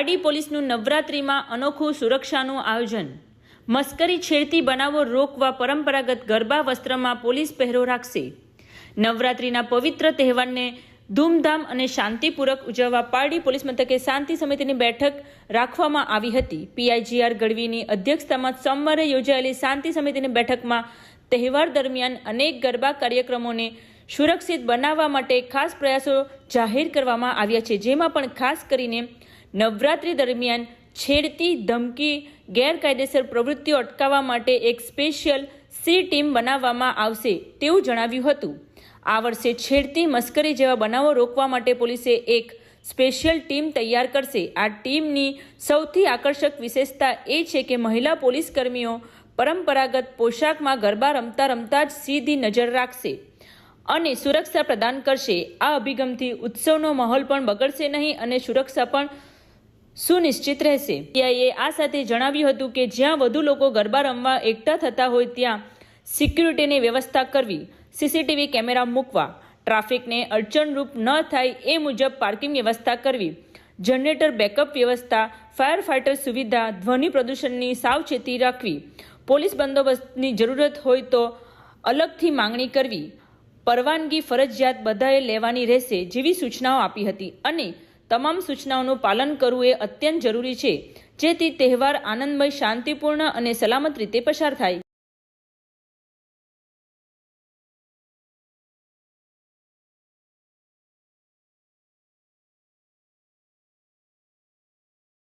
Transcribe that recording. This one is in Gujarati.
પારડી પોલીસનું નવરાત્રિમાં અનોખું સુરક્ષાનું આયોજન. મસ્કરી છેડતી બનાવો રોકવા પરંપરાગત ગરબા વસ્ત્રમાં પોલીસ પહેરો રાખશે. નવરાત્રિના પવિત્ર તહેવારને ધૂમધામ અને શાંતિપૂર્વક ઉજવવા પારડી પોલીસ મથકે શાંતિ સમિતિની બેઠક રાખવામાં આવી હતી. પીઆઈજીઆર ગઢવીની અધ્યક્ષતામાં સોમવારે યોજાયેલી શાંતિ સમિતિની બેઠકમાં તહેવાર દરમિયાન અનેક ગરબા કાર્યક્રમોને સુરક્ષિત બનાવવા માટે ખાસ પ્રયાસો જાહેર કરવામાં આવ્યા છે, જેમાં પણ ખાસ કરીને નવરાત્રિ દરમિયાન છેડતી ધમકી, ગેરકાયદેસર પ્રવૃત્તિઓ અટકાવવા માટે એક સ્પેશિયલ સી ટીમ બનાવવામાં આવશે તેવું જણાવ્યું હતું. આ વર્ષે છેડતી મસ્કરી જેવા બનાવો રોકવા માટે પોલીસે એક સ્પેશિયલ ટીમ તૈયાર કરશે. આ ટીમની સૌથી આકર્ષક વિશેષતા એ છે કે મહિલા પોલીસકર્મીઓ પરંપરાગત પોશાકમાં ગરબા રમતા રમતા જ સીધી નજર રાખશે. અને સુરક્ષા પ્રદાન કરશે. આ અભિગમથી ઉત્સવનો માહોલ પણ બગડશે નહીં અને સુરક્ષા પણ સુનિશ્ચિત રહેશે. પીઆઈએ આ સાથે જણાવ્યું હતું કે જ્યાં વધુ લોકો ગરબા રમવા એકઠા થતા હોય ત્યાં સિક્યુરિટીની વ્યવસ્થા કરવી, સીસીટીવી કેમેરા મૂકવા, ટ્રાફિકને અડચણરૂપ ન થાય એ મુજબ પાર્કિંગ વ્યવસ્થા કરવી, જનરેટર બેકઅપ વ્યવસ્થા, ફાયર ફાઇટર સુવિધા, ધ્વનિ પ્રદૂષણની સાવચેતી રાખવી, પોલીસ બંદોબસ્તની જરૂરત હોય તો અલગથી માંગણી કરવી પરવાનગી ફરજિયાત બધાએ લેવાની રહેશે જેવી સૂચનાઓ આપી હતી અને તમામ સૂચનાઓનું પાલન કરવું એ અત્યંત જરૂરી છે જેથી તહેવાર આનંદમય, શાંતિપૂર્ણ અને સલામત રીતે પસાર થાય.